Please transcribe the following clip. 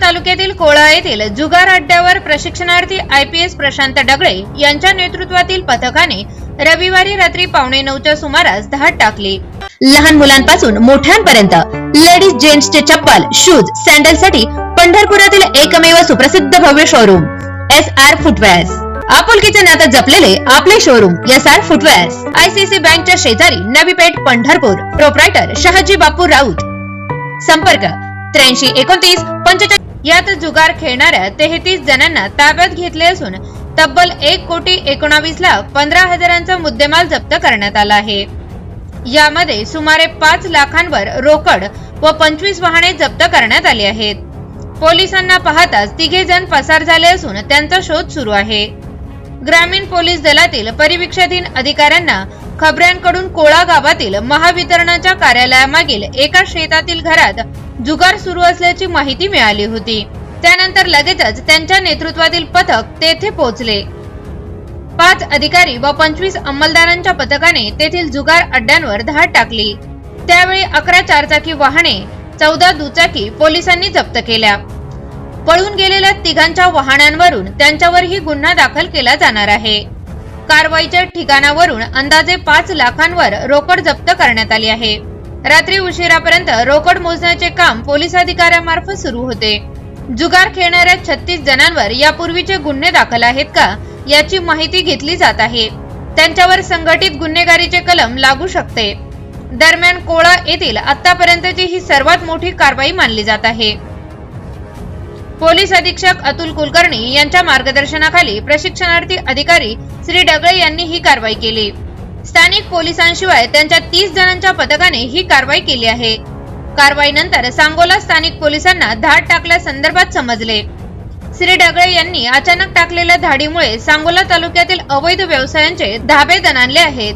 तालुक्यातील कोळा येथील जुगार अड्ड्यावर प्रशिक्षणार्थी I P S Prashant Dagale यांच्या नेतृत्वातील पथकाने रविवारी रात्री पावणे नऊच्या सुमारास धाड टाकली. लहान मुलांपासून मोठ्यांपर्यंत लेडीज जेंट्सचे चप्पल शूज सँडलसाठी पंढरपुरातील एकमेव सुप्रसिद्ध भव्य शोरूम एस आर फुटवेअर्स आपुलकीचे नात्यात जपलेले आपले showroom S R footwears ICC बँकच्या शेजारी नवी पेठ पंढरपूर. प्रोप्रायटर शहाजी बापू राऊत. संपर्क त्र्याऐंशी एकोणतीस पंचेचाळीस. यात जुगार खेळणाऱ्या तेहतीस जणांना ताब्यात घेतले असून तब्बल एक कोटी एकोणावीस लाख पंधरा हजारांचा मुद्देमाल जप्त करण्यात आला आहे. यामध्ये सुमारे पाच लाखांवर रोकड व पंचवीस वाहने जप्त करण्यात आली आहेत. पोलिसांना पाहताच तिघे जण पसार झाले असून त्यांचा शोध सुरू आहे. ग्रामीण पोलीस दलातील परिवीक्षाधीन अधिकाऱ्यांना खबऱ्यांकडून कोळा गावातील महावितरणाच्या कार्यालयामागील एका शेतातील घरात जुगार सुरू असल्याची माहिती मिळाली होती. त्यानंतर लगेचच त्यांच्या नेतृत्वातील पथक तेथे पोहोचले. पाच अधिकारी व पंचवीस अंमलदारांच्या पथकाने तेथील जुगार अड्ड्यांवर धाड टाकली. त्यावेळी अकरा चारचाकी वाहने चौदा दुचाकी पोलिसांनी जप्त केल्या. पळून गेलेल्या तिघांच्या वाहनांवरून त्यांच्यावरही गुन्हा दाखल केला जाणार आहे. कारवाईच्या ठिकाणावरून अंदाजे पाच लाखांवर रोकड जप्त करण्यात आली आहे. रात्री उशिरापर्यंत रोकड मोजण्याचे काम पोलीस अधिकाऱ्यामार्फत सुरू होते. जुगार खेळणाऱ्या छत्तीस जणांवर यापूर्वीचे गुन्हे दाखल आहेत का याची माहिती घेतली जात आहे. त्यांच्यावर संघटित गुन्हेगारीचे कलम लागू शकते. दरम्यान कोळा येथील आतापर्यंतची ही सर्वात मोठी कारवाई मानली जात आहे. पोलीस अधीक्षक अतुल कुलकर्णी यांच्या मार्गदर्शनाखाली प्रशिक्षणार्थी अधिकारी श्री डगळे यांनी ही कारवाई केली. स्थानिक पोलिसांशिवाय त्यांच्या तीस जणांच्या पथकाने ही कारवाई केली आहे. कारवाईनंतर सांगोला स्थानिक पोलिसांना धाड टाकल्या संदर्भात समजले. श्री ढगळे यांनी अचानक टाकलेल्या धाडीमुळे सांगोला तालुक्यातील अवैध व्यवसायांचे धाबे दणाणले आहेत.